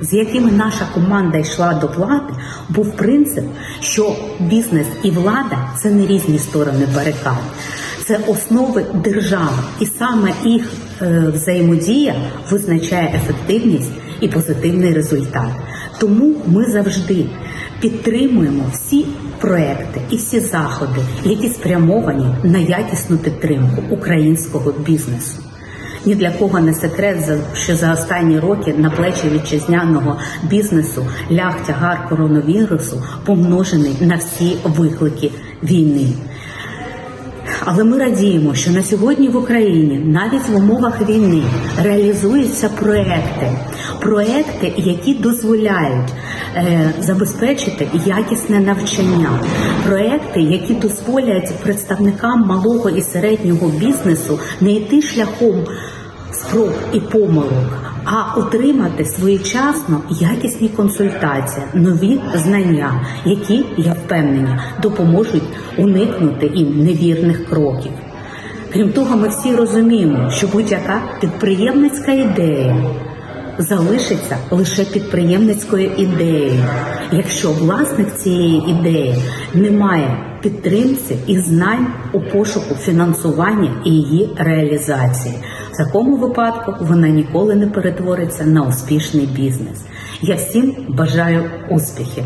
з якими наша команда йшла до влади, був принцип, що бізнес і влада це не різні сторони барикад. Це основи держави, і саме їх е, взаємодія визначає ефективність і позитивний результат. Тому ми завжди підтримуємо всі проекти і всі заходи, які спрямовані на якісну підтримку українського бізнесу. Ні для кого не секрет, що за останні роки на плечі вітчизняного бізнесу ляг тягар коронавірусу, помножений на всі виклики війни. Але ми радіємо, що на сьогодні в Україні навіть в умовах війни реалізуються проекти, проекти, які дозволяють е, забезпечити якісне навчання, проекти, які дозволять представникам малого і середнього бізнесу не йти шляхом спроб і помилок, а отримати своєчасно якісні консультації, нові знання, які я впевнена допоможуть уникнути їм невірних кроків. Крім того, ми всі розуміємо, що будь-яка підприємницька ідея залишиться лише підприємницькою ідеєю, якщо власник цієї ідеї не має підтримці і знань у пошуку фінансування і її реалізації. В такому випадку вона ніколи не перетвориться на успішний бізнес. Я всім бажаю успіхів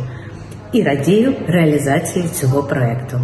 і радію реалізації цього проекту.